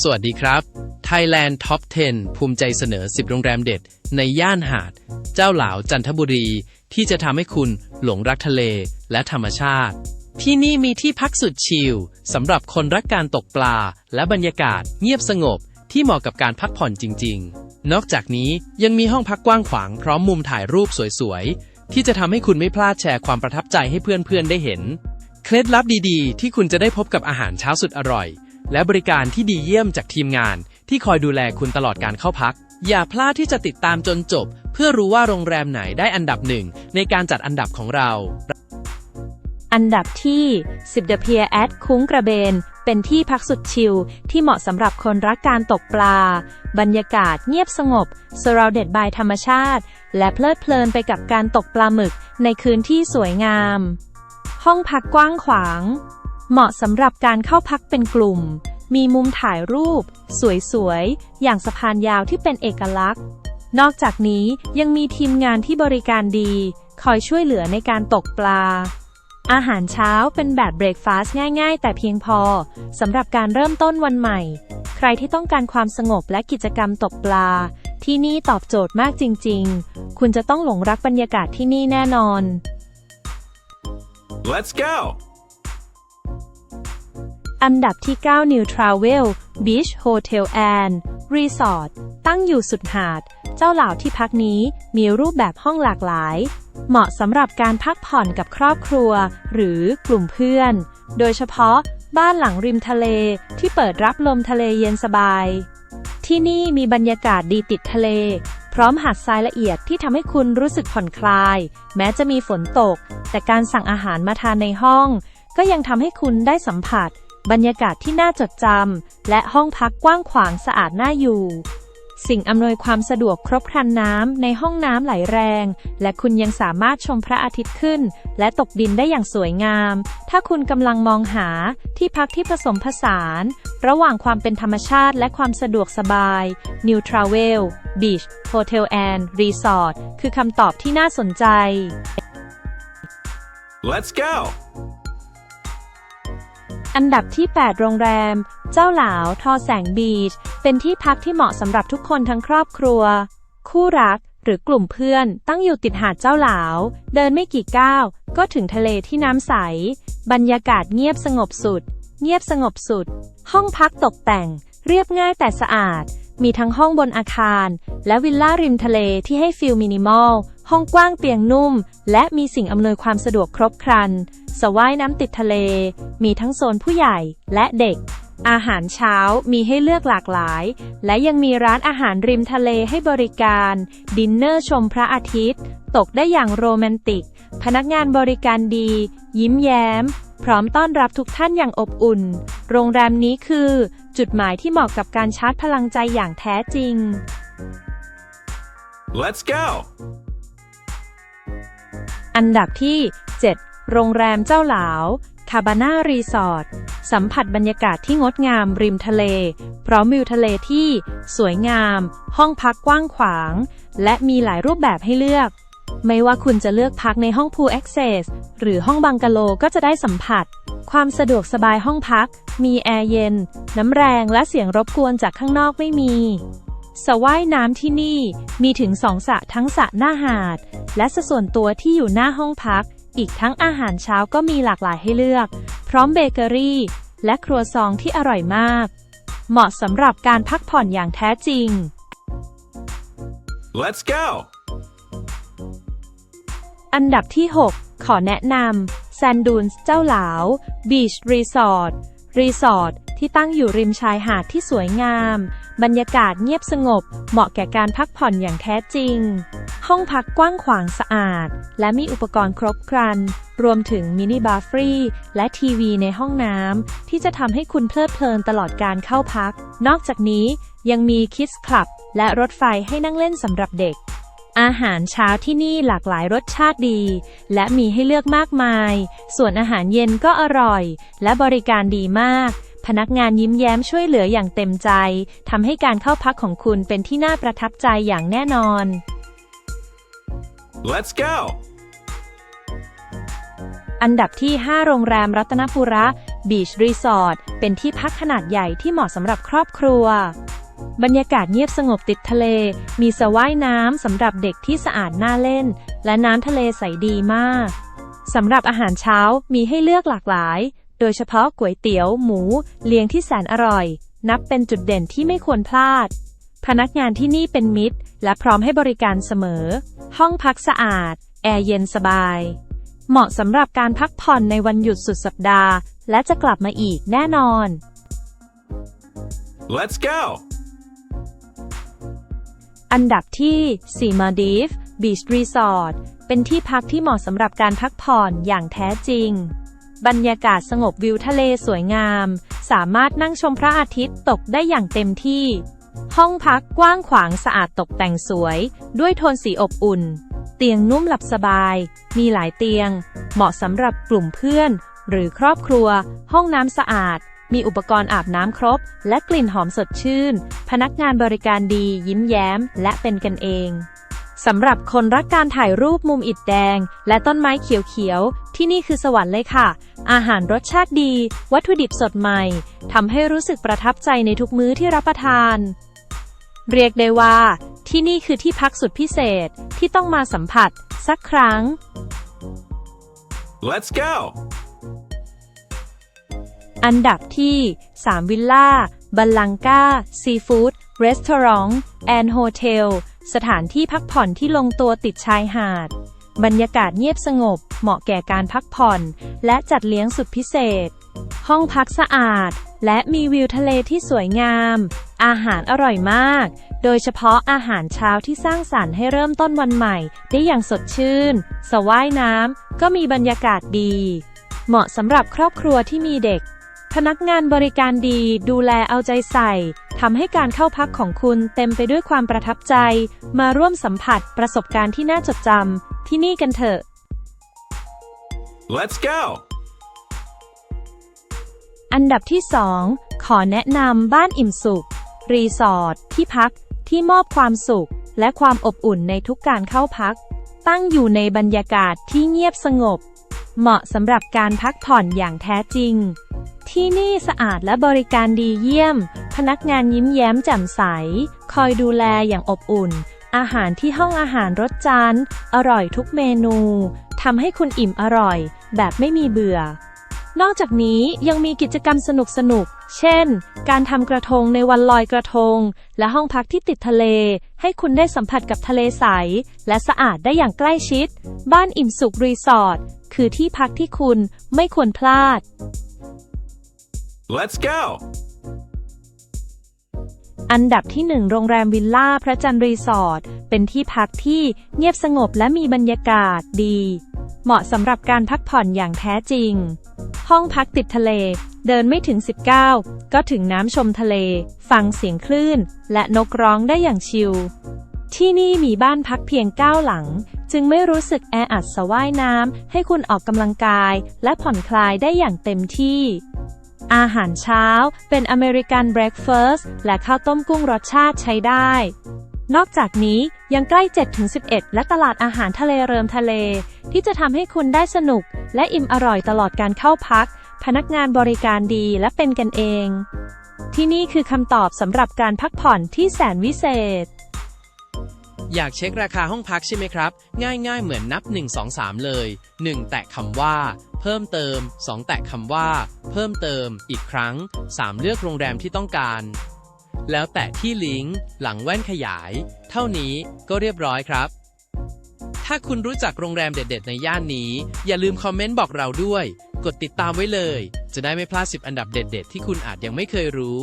สวัสดีครับ Thailand Top 10 ภูมิใจเสนอ 10 โรงแรมเด็ด ในย่านหาด เจ้าหลาวจันทบุรี ที่จะทำให้คุณหลงรักทะเลและธรรมชาติ ที่นี่มีที่พักสุดชิลสำหรับคนรักการตกปลา และบรรยากาศเงียบสงบ ที่เหมาะกับการพักผ่อนจริง ๆ นอกจากนี้ยังมีห้องพักกว้างขวางพร้อมมุมถ่ายรูปสวยๆ ที่จะทำให้คุณไม่พลาดแชร์ความประทับใจให้เพื่อนๆได้เห็น เคล็ดลับดีๆ ที่คุณจะได้พบกับอาหารเช้าสุดอร่อย และบริการที่ดีเยี่ยมจากทีมงาน ที่คอยดูแลคุณตลอดการเข้าพัก อย่าพลาดที่จะติดตามจนจบ เพื่อรู้ว่าโรงแรมไหนได้อันดับหนึ่งในการจัดอันดับของเรา อันดับที่ 10 The Pier at คุ้งกระเบน เป็นที่พักสุดชิล ที่เหมาะสำหรับคนรักการตกปลา บรรยากาศเงียบสงบ surrounded by ธรรมชาติ และเพลิดเพลินไปกับการตกปลาหมึกในคืนที่สวยงาม ห้องพักกว้างขวาง เหมาะสำหรับการเข้าพักเป็นกลุ่ม มีมุมถ่ายรูป สวยๆ อย่างสะพานยาวที่เป็นเอกลักษณ์ นอกจากนี้ยังมีทีมงานที่บริการดี คอยช่วยเหลือในการตกปลา อาหารเช้าเป็นแบบเบรกฟาสต์ง่ายๆ แต่เพียงพอสำหรับการเริ่มต้นวันใหม่ ใครที่ต้องการความสงบและกิจกรรมตกปลา ที่นี่ตอบโจทย์มากจริง ๆ คุณจะต้องหลงรักบรรยากาศที่นี่แน่นอน Let's go! อันดับที่ 9 New Travel Beach Hotel and Resort ตั้งอยู่สุดหาด เจ้าเหล่าที่พักนี้มีรูปแบบห้องหลากหลาย เหมาะสำหรับการพักผ่อนกับครอบครัว หรือกลุ่มเพื่อน โดยเฉพาะบ้านหลังริมทะเลที่เปิดรับลมทะเลเย็นสบาย ที่นี่มีบรรยากาศดีติดทะเล พร้อมหาดทรายละเอียดที่ทำให้คุณรู้สึกผ่อนคลาย แม้จะมีฝนตก แต่การสั่งอาหารมาทานในห้อง ก็ยังทำให้คุณได้สัมผัส บรรยากาศที่น่าจดจำ และห้องพักกว้างขวางสะอาดน่าอยู่ สิ่งอำนวยความสะดวกครบครันน้ำในห้องน้ำไหลแรง และคุณยังสามารถชมพระอาทิตย์ขึ้น และตกดินได้อย่างสวยงาม ถ้าคุณกำลังมองหาที่พักที่ผสมผสาน ระหว่างความเป็นธรรมชาติและความสะดวกสบาย New Travel Beach Hotel and Resort คือคำตอบที่น่าสนใจ Let's go! อันดับที่ 8 โรงแรม เจ้าหลาว ทอแสงบีช เป็นที่พักที่เหมาะสำหรับทุกคนทั้งครอบครัว คู่รักหรือกลุ่มเพื่อน ตั้งอยู่ติดหาดเจ้าหลาว เดินไม่กี่ก้าว ก็ถึงทะเลที่น้ำใส บรรยากาศเงียบสงบสุด เงียบสงบสุด ห้องพักตกแต่ง เรียบง่ายแต่สะอาด มีทั้งห้องบนอาคาร และวิลล่าริมทะเลที่ให้ฟีลมินิมอล ห้องกว้างเตียงนุ่ม และมีสิ่งอำนวยความสะดวกครบครันสระว่ายน้ำติดทะเล มีทั้งโซนผู้ใหญ่และเด็ก อาหารเช้ามีให้เลือกหลากหลาย และยังมีร้านอาหารริมทะเลให้บริการ ดินเนอร์ชมพระอาทิตย์ ตกได้อย่างโรแมนติก พนักงานบริการดี ยิ้มแย้ม พร้อมต้อนรับทุกท่านอย่างอบอุ่น โรงแรมนี้คือ จุดหมายที่เหมาะกับการชาร์จพลังใจอย่างแท้จริง Let's go! อันดับที่ 7 โรงแรมเจ้าหลาว คาบาน่ารีสอร์ทสัมผัสบรรยากาศที่งดงามริมทะเล พร้อมวิวทะเลที่สวยงาม ห้องพักกว้างขวาง และมีหลายรูปแบบให้เลือก ไม่ว่าคุณจะเลือกพักในห้อง Pool Access หรือห้องบังกะโลก็จะได้สัมผัส ความสะดวกสบายห้องพัก มีแอร์เย็น น้ำแรงและเสียงรบกวนจากข้างนอกไม่มีสระว่ายน้ำที่นี่มีถึงสองสระทั้งสระหน้าหาด และสระส่วนตัวที่อยู่หน้าห้องพัก อีกทั้งอาหารเช้าก็มีหลากหลายให้เลือก พร้อมเบเกอรี่ และครัวซองที่อร่อยมาก เหมาะสำหรับการพักผ่อนอย่างแท้จริง Let's go! อันดับที่ 6 ขอแนะนำ Sand Dunes เจ้าหลาว Beach Resort รีสอร์ทที่ตั้งอยู่ริมชายหาดที่สวยงาม บรรยากาศเงียบสงบ เหมาะแก่การพักผ่อนอย่างแท้จริง ห้องพักกว้างขวางสะอาด และมีอุปกรณ์ครบครัน รวมถึงมินิบาร์ฟรีและทีวีในห้องน้ำที่จะทำให้คุณเพลิดเพลินตลอดการเข้าพัก นอกจากนี้ยังมีคิสคลับ และรถไฟให้นั่งเล่นสำหรับเด็ก อาหารเช้าที่นี่หลากหลายรสชาติดี และมีให้เลือกมากมาย ส่วนอาหารเย็นก็อร่อย และบริการดีมาก พนักงานยิ้มแย้มช่วยเหลืออย่างเต็มใจทำให้การเข้าพักของคุณเป็นที่น่าประทับใจอย่างแน่นอน Let's go! อันดับที่ 5 โรงแรมรัตนปุระ Beach Resort เป็นที่พักขนาดใหญ่ที่เหมาะสำหรับครอบครัว บรรยากาศเงียบสงบติดทะเล มีสระว่ายน้ำสำหรับเด็กที่สะอาดน่าเล่น และน้ำทะเลใสดีมากสำหรับอาหารเช้ามีให้เลือกหลากหลาย โดยเฉพาะก๋วยเตี๋ยวหมู เลี้ยงที่แสนอร่อย นับเป็นจุดเด่นที่ไม่ควรพลาด พนักงานที่นี่เป็นมิตร และพร้อมให้บริการเสมอ ห้องพักสะอาด แอร์เย็นสบาย เหมาะสำหรับการพักผ่อนในวันหยุดสุดสัปดาห์ และจะกลับมาอีกแน่นอน Let's go! อันดับที่4มาดีฟบีชรีสอร์ทเป็นที่พักที่เหมาะสำหรับการพักผ่อนอย่างแท้จริง บรรยากาศสงบวิวทะเลสวยงาม สามารถนั่งชมพระอาทิตย์ตกได้อย่างเต็มที่ ห้องพักกว้างขวางสะอาดตกแต่งสวย ด้วยโทนสีอบอุ่น เตียงนุ่มหลับสบาย มีหลายเตียง เหมาะสำหรับกลุ่มเพื่อน หรือครอบครัว ห้องน้ำสะอาด มีอุปกรณ์อาบน้ำครบ และกลิ่นหอมสดชื่น พนักงานบริการดี ยิ้มแย้ม และเป็นกันเองสำหรับคนรักการถ่ายรูปมุมอิฐแดง และต้นไม้เขียว ที่นี่คือสวรรค์เลยค่ะ อาหารรสชาติดี วัตถุดิบสดใหม่ ทำให้รู้สึกประทับใจในทุกมื้อที่รับประทาน เรียกได้ว่า ที่นี่คือที่พักสุดพิเศษที่ต้องมาสัมผัส สักครั้ง Let's go! อันดับที่ 3 วิลล่า บัลลังกาซีฟู้ดรีสอร์ทแอนด์โฮเทล สถานที่พักผ่อนที่ลงตัวติดชายหาด บรรยากาศเงียบสงบ เหมาะแก่การพักผ่อน และจัดเลี้ยงสุดพิเศษ ห้องพักสะอาด และมีวิวทะเลที่สวยงาม อาหารอร่อยมาก โดยเฉพาะอาหารเช้าที่สร้างสรรค์ให้เริ่มต้นวันใหม่ ได้อย่างสดชื่นสระว่ายน้ำก็มีบรรยากาศดี เหมาะสำหรับครอบครัวที่มีเด็ก พนักงานบริการดีดูแลเอาใจใส่ทำให้การเข้าพักของคุณเต็มไปด้วยความประทับใจ มาร่วมสัมผัสประสบการณ์ที่น่าจดจำที่นี่กันเถอะ Let's go! อันดับที่ 2 ขอแนะนำบ้านอิ่มสุข รีสอร์ทที่พักที่มอบความสุข และความอบอุ่นในทุกการเข้าพัก ตั้งอยู่ในบรรยากาศที่เงียบสงบ เหมาะสำหรับการพักผ่อนอย่างแท้จริง ที่นี่สะอาดและบริการดีเยี่ยม พนักงานยิ้มแย้มแจ่มใส คอยดูแลอย่างอบอุ่น อาหารที่ห้องอาหารรสจานอร่อยทุกเมนูทำให้คุณอิ่มอร่อย แบบไม่มีเบื่อ นอกจากนี้ยังมีกิจกรรมสนุกๆเช่น การทำกระทงในวันลอยกระทง และห้องพักที่ติดทะเล ให้คุณได้สัมผัสกับทะเลใส และสะอาดได้อย่างใกล้ชิด บ้านอิ่มสุขรีสอร์ท คือที่พักที่คุณไม่ควรพลาด Let's go! อันดับที่ 1 โรงแรมวิลล่าพระจันทร์รีสอร์ทเป็นที่พักที่เงียบสงบและมีบรรยากาศดี เหมาะสำหรับการพักผ่อนอย่างแท้จริง ห้องพักติดทะเล เดินไม่ถึง 19 ก็ถึงน้ำชมทะเล ฟังเสียงคลื่น และนกร้องได้อย่างชิล ที่นี่มีบ้านพักเพียง 9 หลัง จึงไม่รู้สึกแออัดสว่ายน้ำให้คุณออกกำลังกาย และผ่อนคลายได้อย่างเต็มที่ อาหารเช้าเป็นอเมริกันเบรคเฟ s สและข้าวต้มกุ้งรสชาติใช้ได้ นอกจากนี้ยังใกล้ 7-11 และตลาดอาหารทะเลเริมทะเล ที่จะทำให้คุณได้สนุก และอิ่มอร่อยตลอดการเข้าพัก พนักงานบริการดีและเป็นกันเอง ที่นี่คือคำตอบสำหรับการพักผ่อนที่แสนวิเศษ อยากเช็คราคาห้องพักใช่ไหมครับ ง่ายๆ เหมือนนับ 1 2 3 เลย 1 แตะคำว่า เพิ่มเติม 2 แตะคำว่า เพิ่มเติม อีกครั้ง 3 เลือกโรงแรมที่ต้องการ แล้วแตะที่ลิงก์ หลังแว่นขยาย เท่านี้ก็เรียบร้อยครับ ถ้าคุณรู้จักโรงแรมเด็ด ๆ ในย่านนี้ อย่าลืมคอมเมนต์บอกเราด้วย กดติดตามไว้เลย จะได้ไม่พลาด10อันดับเด็ด ๆ ที่คุณอาจยังไม่เคยรู้